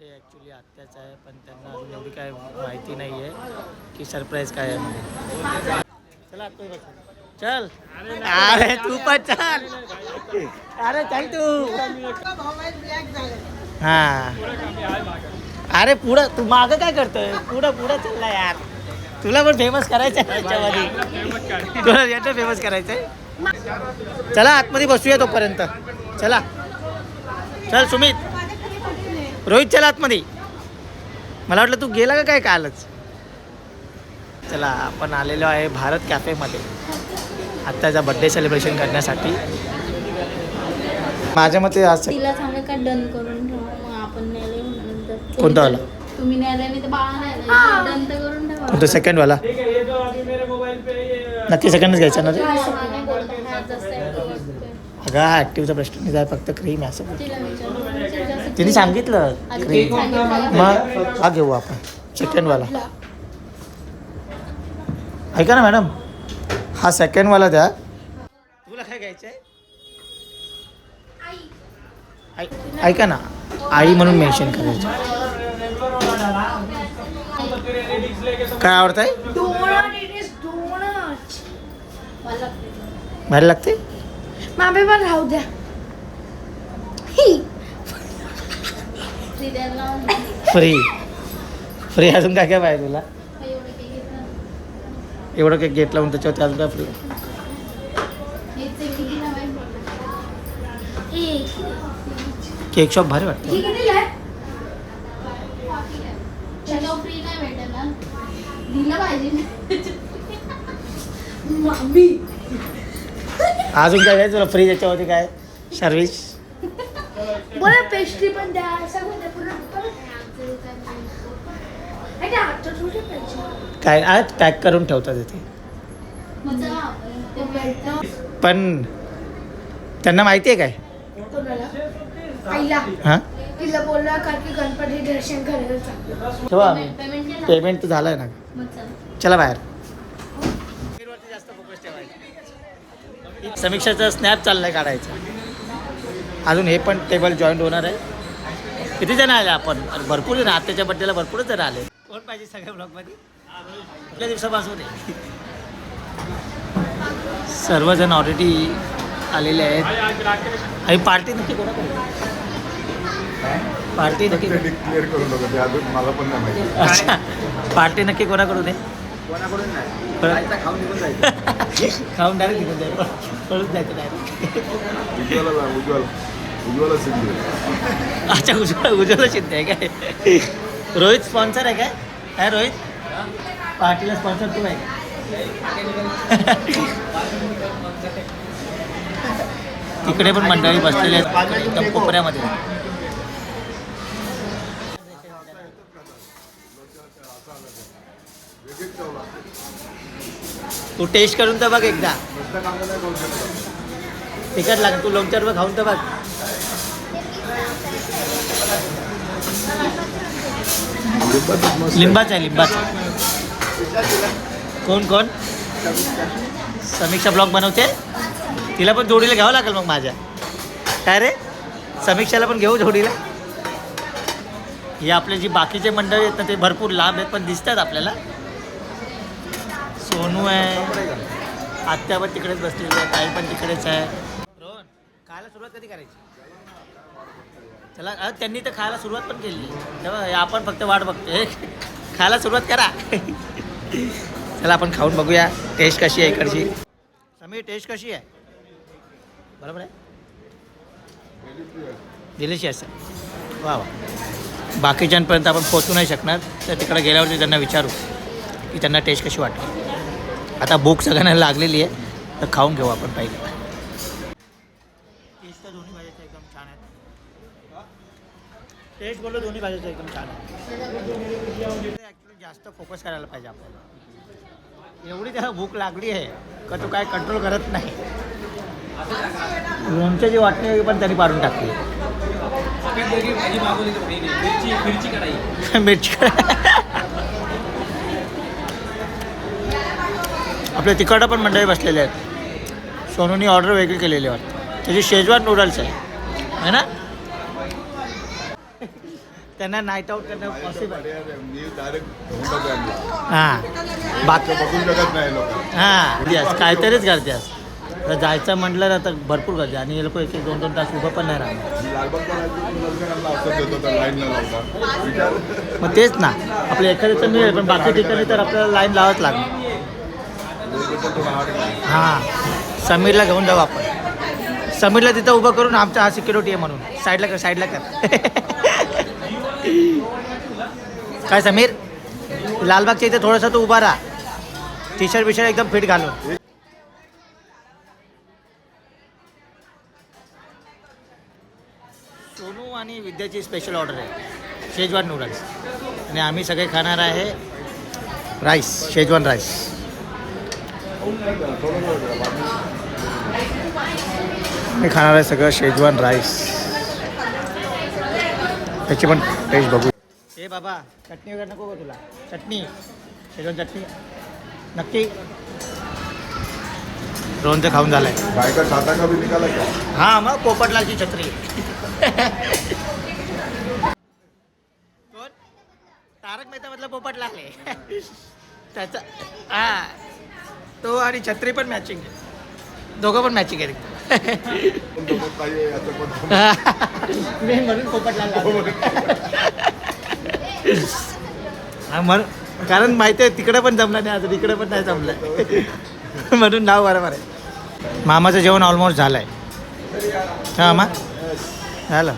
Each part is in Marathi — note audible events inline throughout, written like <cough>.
बड्डे ॲक्च्युली आत्याचा आहे पण त्यांना अजून एवढी काय माहिती नाही आहे की सरप्राईज काय आहे. चला चल. अरे तू पण चल. अरे चल तू. हा. अरे पुढं तू मागं काय करतोय? पुढं पुढं चालला यार. तुला पण फेमस करायचं आहे याच्यामध्ये. तुला याचं फेमस करायचं आहे चला आतमध्ये बसूया तोपर्यंत. चला. चल सुमित. रोहित चला आतमध्ये मला वाटलं तू गेला का काय कालच चला आपण आलेलो आहे भारत कॅफेमध्ये आत्ताचा बड्डे सेलिब्रेशन करण्यासाठी माझ्या मते आज तिला सांगा का डन करून ठेवा मग आपण न्यायला येऊ नंतर कोणता वाला? तुम्ही न्यायला नाही तर बाळा न्यायला डन तर करून ठेवा कोणतं सेकंडवाला नक्की सेकंडच घ्यायचा ना रे हा, हा, नाही बोलत. हा, जास्त active असतोय. अगं हा ॲक्टिव्हचा प्रश्न नाही जाय फक्त क्रीम आहे असं बोल. तिला विचारू. तिने सांगितलं क्रीम. मग हा घेऊ आपण सेकंडवाला ऐका ना मॅडम. हा सेकंडवाला द्या. तुला काय घ्यायचं ऐका ना. आई म्हणून मेन्शन करायचं. काय आवडत आहे भारी लागते मामे पण राहू द्या. ही. फ्री फ्री अजून काय काय पाहिजे तुला? एवढं काही घेतलं लावून त्याच्यावरती <laughs> अजून काय फ्री केक शॉप भारी वाटतं. अजून काय तुला फ्री त्याच्यावरती काय? सर्विस बोला पेस्ट्री पण द्या सगळं पाहिजे काय आज पॅक करून ठेवतात इथे. पण त्यांना माहिती आहे काय? कोणाला आईला. हां? तिला बोलला का की गणपती दर्शन करायला चाललो ठेवा. आम्ही पेमेंट केलं पेमेंट तर झालं आहे ना चला बाहेर समीक्षाचा स्नॅप चाललाय काढायचा. अजून हे पण टेबल जॉईंट होणार आहे. किती जण आले आपण? भरपूर जण आत्याच्या बड्डेला भरपूर जण आले. कोण पाहिजे सगळ्या ब्लॉगमध्ये कुठल्या दिवसापासून आहे? सर्वजण ऑलरेडी आलेले आहेत. आणि पार्टी नक्की कोणाकडे पार्टी नक्की क्लिअर करू नका ते अजून मला पण नाही माहिती. अच्छा. पार्टी नक्की कोणाकडून आहे? कोणाकडून नाही. खाऊन निघून जायचं. <laughs> खाऊन डायरेक्ट निघून जायचं. पळून जायचं डायरेक्ट उज्ज्वला उज्ज्वल. उज्ज्वला सिंधू अच्छा उज्ज्वल उज्ज्वल शिंदे आहे काय? रोहित स्पॉन्सर आहे काय? काय रोहित? पार्टीला स्पॉन्सर तू आहे तिकडे पण मंडळी बसलेली आहेत एकदम कोपऱ्यामध्ये. तू टेस्ट करून तर बघ एकदा. तिखट लाग तू लोणच्यावर बघ खाऊन तर बघ. लिंबाचा आहे लिंबाचा. कोण कोण? समीक्षा ब्लॉग बनवते. तिला पण जोडीला घ्यावं लागेल मग माझ्या. काय रे? समीक्षाला पण घेऊ जोडीला? हे आपले जी बाकीचे मंडळी आहेत ना ते भरपूर लांब आहेत पण दिसतात आपल्याला. सोनू आहे. आत्या पण तिकडेच बसलेली आहे ताई पण तिकडेच आहे. खायला सुरुवात कधी करायची? चला अ, त्यांनी तर खायला सुरुवात पण केली. तेव्हा आपण फक्त वाट बघतोय. खायला सुरुवात करा. चला आपण खाऊन बघूया. टेस्ट कशी आहे इकडची? समीर टेस्ट कशी आहे? बरोबर आहे? डिलिशियस आहे. वा वा. बाकीच्यांपर्यंत आपण पोचू नाही शकणार. तर तिकडे गेल्यावरती त्यांना विचारू की त्यांना टेस्ट कशी वाटते आता भूक सगळ्यांना लागलेली आहे. तर खाऊन घेऊ आपण पहिले. टेस्ट बोललो दोन्ही भाज्याचं एकदम छान ॲक्च्युली जास्त फोकस करायला पाहिजे आपल्याला. एवढी त्याला भूक लागली आहे का तो काय कंट्रोल करत नाही. लोणच्या जी वाटणी पण त्यांनी पाडून टाकली. <laughs> मिरची आपल्या तिकडं पण मंडळी बसलेले आहेत. सोनूनी ऑर्डर वेगळी केलेली वाटतं. त्याची शेजवान नूडल्स आहे. है ना? त्यांना नाईट आऊट करणं पॉसिबल हां. बाकी हां यस काहीतरीच गर्दी असते. तर जायचं म्हटलं ना तर भरपूर गर्दी आणि हे लोक एक एक दोन दोन तास उभं पण नाही राहणार. तर मग तेच ना. आपल्या एखाद्याचं मिळेल पण बाकी ठिकाणी तर आपल्याला लाईन लावाच लागणार. हां. समीरला घेऊन जाऊ आपण. समीरला तिथं उभं करून आमचा हा सिक्युरिटी आहे म्हणून. साईडला कर साईडला कर. <laughs> काय समीर? लालबागच्या इथे थोडंसं तू उभा राहा. टी शर्ट बिशर्ट एकदम फिट घालून. सोनू आणि विद्याची स्पेशल ऑर्डर आहे. शेजवान नूडल्स आणि आम्ही सगळे खाणार आहे राईस शेजवान राईस मी खाणार आहे सगळं शेजवान राईस त्याची पण टेस्ट बघू. हे बाबा चटणी वगैरे नको का तुला? चटणी. शेजवान चटणी. नक्की. रोहनचं खाऊन झालंय. बायका साता का भी निकाला क्या हा मग पोपटलालची छत्री. कोण? तारक मेहता मधला पोपटलाल आहे. त्याचा हा. तो आणि छत्री पण मॅचिंग आहे. दोघं पण मॅचिंग आहे <laughs> मी म्हणून पोपटलाल हा म्हण कारण माहिती आहे तिकडे पण जमलं नाही अजून इकडे पण नाही जमलं. म्हणून नाव बरोबर आहे. मामाचं जेवण ऑलमोस्ट झालं आहे हा मा झालं.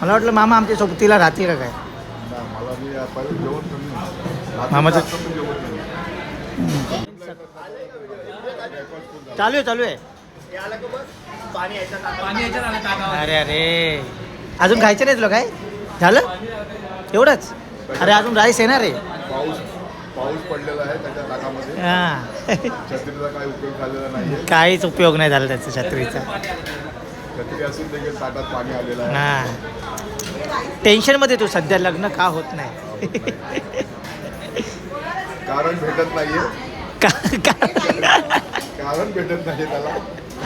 मला वाटलं मामा आमच्या सोबतीला राहतील का काय. मामाचं-. चालू आहे चालू आहे. अरे अरे. अजून खायचं नाही तुला काय? झालं? एवढंच? अरे अजून राईस येणार आहे? पाऊस पाऊस पडलेला आहे त्याच्या ताकामध्ये हां. छत्रीचा काही उपयोग झालेला नाहीये. काहीच उपयोग नाही झाला त्याचा छत्रीचा. छत्री असून देखील ताटात पाणी आलेलं आहे. हां. टेन्शनमध्ये तू सध्या लग्न का होत नाही? कारण भेटत नाहीये. का- का- कारण भेटत नाही त्याला.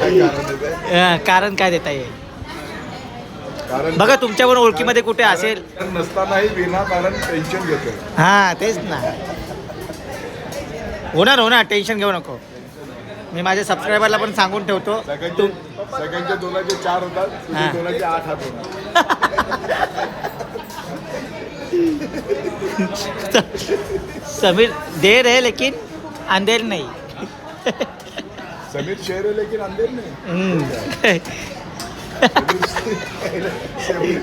काय कारण आहे ते? हां, कारण काय देता येईल? कारण बघा तुमच्या पण ओळखीमध्ये कुठे असेल. कारण नसतानाही विनाकारण टेन्शन घेतो. हां तेच ना. होणार होणार टेन्शन घेऊ नको. मी माझ्या सबस्क्रायबरला पण सांगून ठेवतो. सगळ्यांचे सगळ्यांचे दोनाचे चार होतात तुझे हा. दोनाचे आठ हात समीर देर है लेकिन अंधेर नहीं. समीर शेर है लेकिन अंधेर नहीं. हम्म.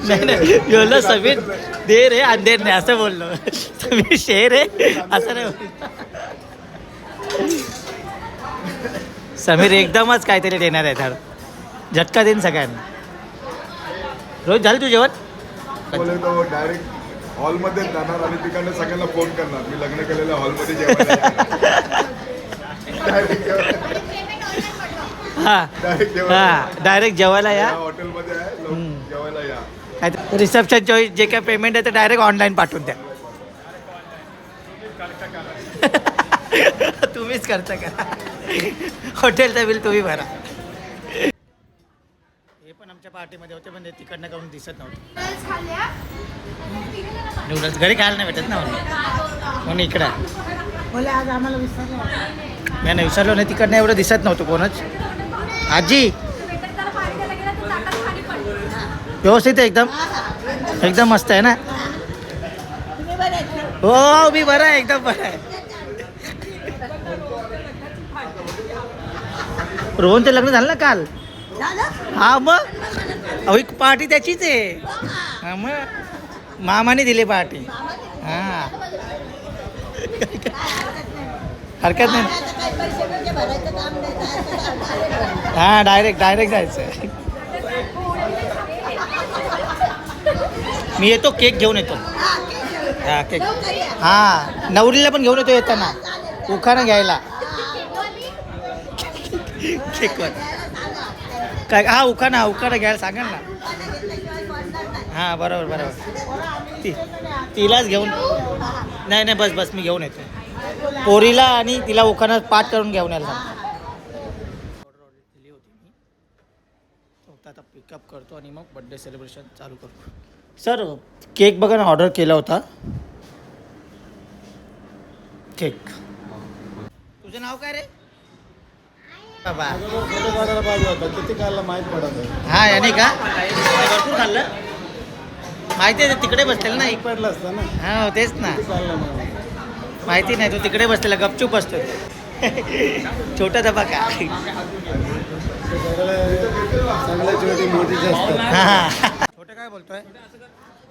नाही नाही. बोललो समीर देर आहे अंधेर नाही असं बोललो. समीर शेर आहे असं नाही बोललो. समीर एकदमच काहीतरी देणार आहे धड झटका देईन सगळ्यांना. रोज झालं तू जेवण? डायरेक्ट हॉलमध्येच जाणार आणि तिकडनं सगळ्यांना फोन करणार. मी लग्न केलेल्या हॉलमध्ये जेवायला <laughs> हां. डायरेक्ट जेवायला. हां डायरेक्ट जेवायला या. हॉटेलमध्ये आहे लवकर हम्म. जेवायला या. काय रिसेप्शन चॉईस जे काय पेमेंट आहे ते डायरेक्ट ऑनलाईन पाठवून द्या. <laughs> तुम्हीच करता का? हॉटेलचं बिल तुम्ही भरा. हे पण आमच्या पार्टीमध्ये होते पण ते तिकडनं करून दिसत नव्हते. नूडल्स घरी खायला नाही भेटत ना म्हणून इकडं? आहे. नाही नाही विसरलो नाही. तिकडनं एवढं दिसत नव्हतं कोणच. आजी. व्यवस्थित आहे एकदम. एकदम मस्त आहे ना? हो मी बरं आहे एकदम बरं आहे. रोहनचं लग्न झालं ना काल? हा मग. अहो पार्टी त्याचीच आहे. हा मग. मामाने दिली पार्टी. हा. हरकत नाही. हां डायरेक्ट डायरेक्ट जायचं मी येतो केक घेऊन येतो. हा केक हां नवरीला पण घेऊन येतो येताना. उखाणं घ्यायला. केकवर काय हा उखाणा उखाणा घ्यायला सांगाल ना. हां बरोबर बरोबर. ती तिलाच घेऊन नाही नाही बस बस मी घेऊन येतो. पोरीला आणि तिला उखाणा पाठ करून घेऊन यायला ऑर्डर दिली होती मी फक्त आता पिकअप करतो आणि मग बड्डे सेलिब्रेशन चालू करतो सर केक बघा ना ऑर्डर केला होता. केक. तुझं नाव काय रे? बाबा. फोटो काढायला पाहिजे होता किती काढला माहीत पडत आहे हा याने का? भरपूर खाल्लं. माहिती आहे ते तिकडे बसलेलं ना पडलं असतं ना हा तेच ना. किती काढलं मला माहिती नाही तो तिकडे बसलेला गपचूप बसतो छोटा डबा का छोटी हा काय बोलतोय?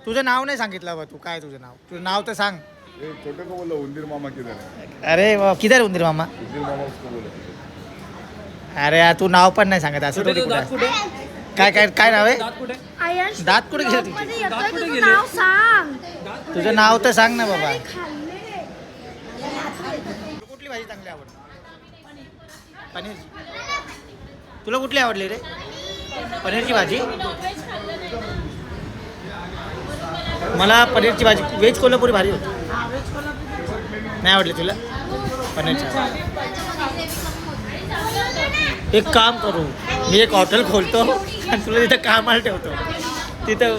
तुझं नाव नाही सांगितलं बा तू काय तुझं नाव? तुझं नाव तर सांग. ए, छोटे को बोला उंदीर मामा किधर है अरे वा, किधर उंदीर मामा? उंदीर मामा उसको बोला. अरे यार, तू नाव पण नाही सांगत असं थोडी कुठं. काय काय काय नाव आहे? दात कुठे? गेले तुझे? मध्ये येतोय? तुझं नाव सांग. तुझं नाव तर सांग ना बाबा. खाल्ले तुला कुठली भाजी चांगली आवडते पनीरची. तुला कुठली आवडली रे? पनीरची भाजी? मला पनीरची भाजी व्हेज कोल्हापुरी भारी होती. नाही आवडली तुला? पनीरची एक काम करू मी एक हॉटेल खोलतो आणि तुला तिथं कामाला ठेवतो. तिथं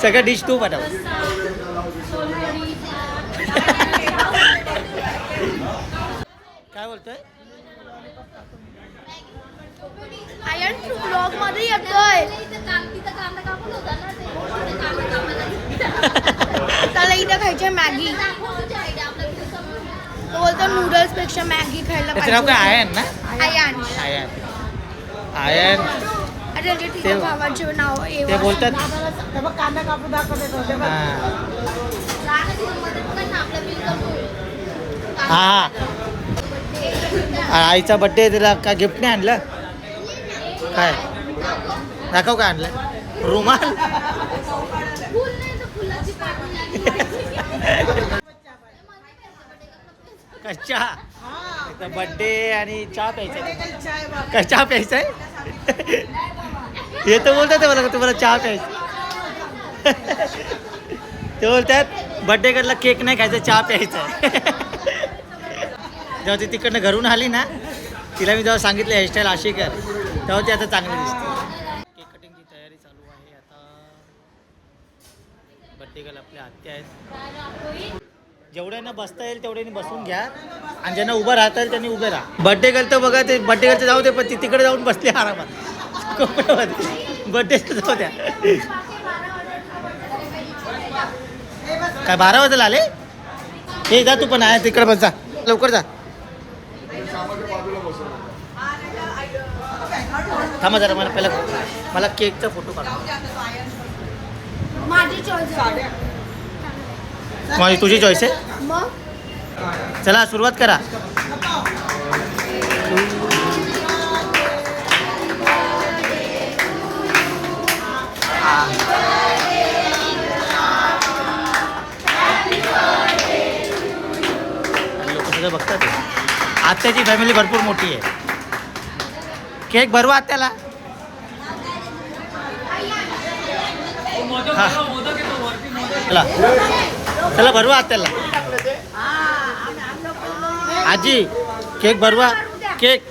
सगळं डिश तू बनव. काय बोलतोय? तू ब्लॉगमध्ये येतोय. त्याला इथं खायची मॅगी. तो बोलतो नूडल्सपेक्षा मॅगी खायला त्याचं नाव काय? पाहिजे आयन ना? आयन. आयन. आयन. अरे भावाचे नाव ते. बोलतात कांदा कापून दाखवते हा हा. आईचा बड्डे तिला काय गिफ्ट नाही आणलं? काय? दाखव काय आणलं रुमाल? कच्चा? बड्डे आणि चहा प्यायचा काय चहा प्यायचा आहे? हे तर बोलतात मला का तुम्हाला चहा प्यायचा ते बोलतात बड्डे कडला केक नाही खायचा चहा प्यायचा आहे. जेव्हा ती तिकडनं घरून आली ना तिला मी जेव्हा सांगितलं हेअरस्टाईल अशी कर तेव्हा ती आता चांगली दिसते. केक कटिंगची तयारी चालू आहे आता बड्डे आपल्या आत्या आहेत. जेवढ्यांना बसता येईल तेवढ्यांनी बसून घ्या. आणि ज्यांना उभं राहता येईल त्यांनी उभे राहा. बड्डे गर्ल तर बघा ते बड्डे गर्लचं जाऊ दे पण ती तिकडे जाऊन बसली आरामात. कोपऱ्यामध्ये बड्डे जाऊ द्या. काय बारा वाजायला आले? हे जा तू पण आहे तिकडे बस जा. लवकर जा. थांबा जरा मला पहिला मला केकचा फोटो काढा. माझी चॉईस माझी तुझी चॉईस आहे? मग? चला सुरुवात करा. लोक सगळं बघतात. आत्याची फॅमिली भरपूर मोठी आहे. केक भरवा आत्याला हा. चला. चला भरवा आत्याला आजी केक भरवा. केक.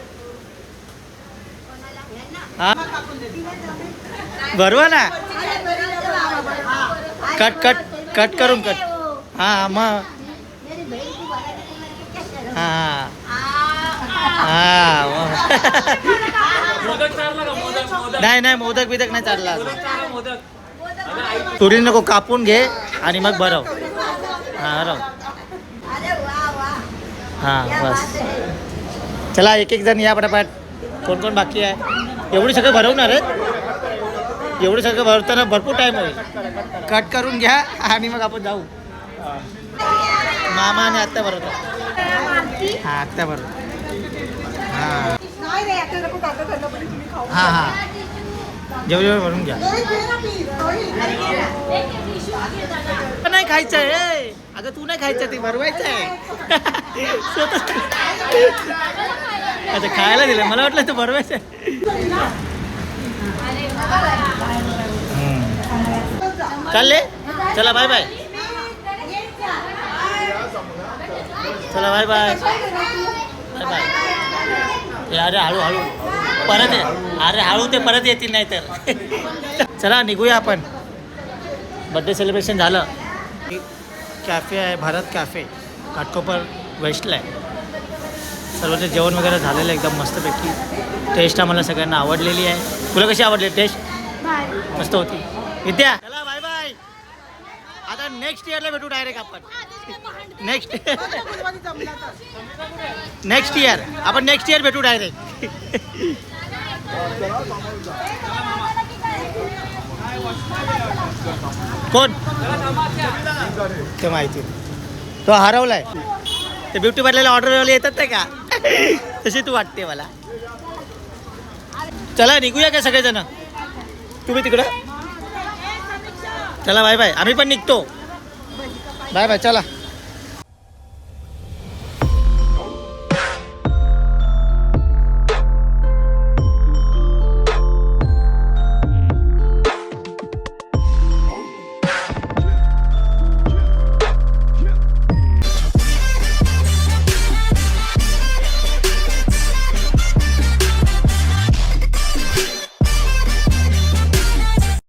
हा? भरवा ना. कट कट कट करून कट. हा मग. हा. हा नाही नाही मोदक बिदक नाही चालला तुरी नको कापून घे आणि मग भरव. हा रव हा बस. चला एक एक जण या पटापट. कोण कोण बाकी आहे? एवढी सगळं भरवणार आहेत? एवढं सगळं भरताना भरपूर टाईम होईल. कट करून घ्या आणि मग आपण जाऊ. मामा आणि आत्ता भरवतो हा आत्ता भरवतो हां हां. हां जेवढ भरून घ्या. नाही खायचं आहे अगं तू नाही खायचं ते भरवायचं आहे स्वतः खायला दिलं मला वाटलं तू भरवायचं आहे. चालले चला बाय बाय. चला बाय बाय. अरे हळू हळू. परत. अरे हळू ते परत येतील नाही तर <laughs> चला निघूया आपण. बड्डे सेलिब्रेशन झालं. कॅफे आहे भारत कॅफे घाटकोपर वेस्टला आहे. सर्वांचं जेवण वगैरे झालेलं आहे एकदम मस्तपैकी. टेस्ट आम्हाला सगळ्यांना आवडलेली आहे. तुला कशी आवडली टेस्ट. मस्त होती. विद्या! नेक्स्ट इयरला भेटू डायरेक्ट आपण. नेक्स्ट नेक्स्ट इयर आपण नेक्स्ट इयर भेटू डायरेक्ट कोण? ते माहिती. तो हरवलाय. ते ब्युटी पार्लरला ऑर्डरवाले येतात नाही का? तशी तू वाटते मला. चला निघूया का सगळेजण? तुम्ही तिकडं? चला बाय बाय आम्ही पण निघतो. बाय बाय चला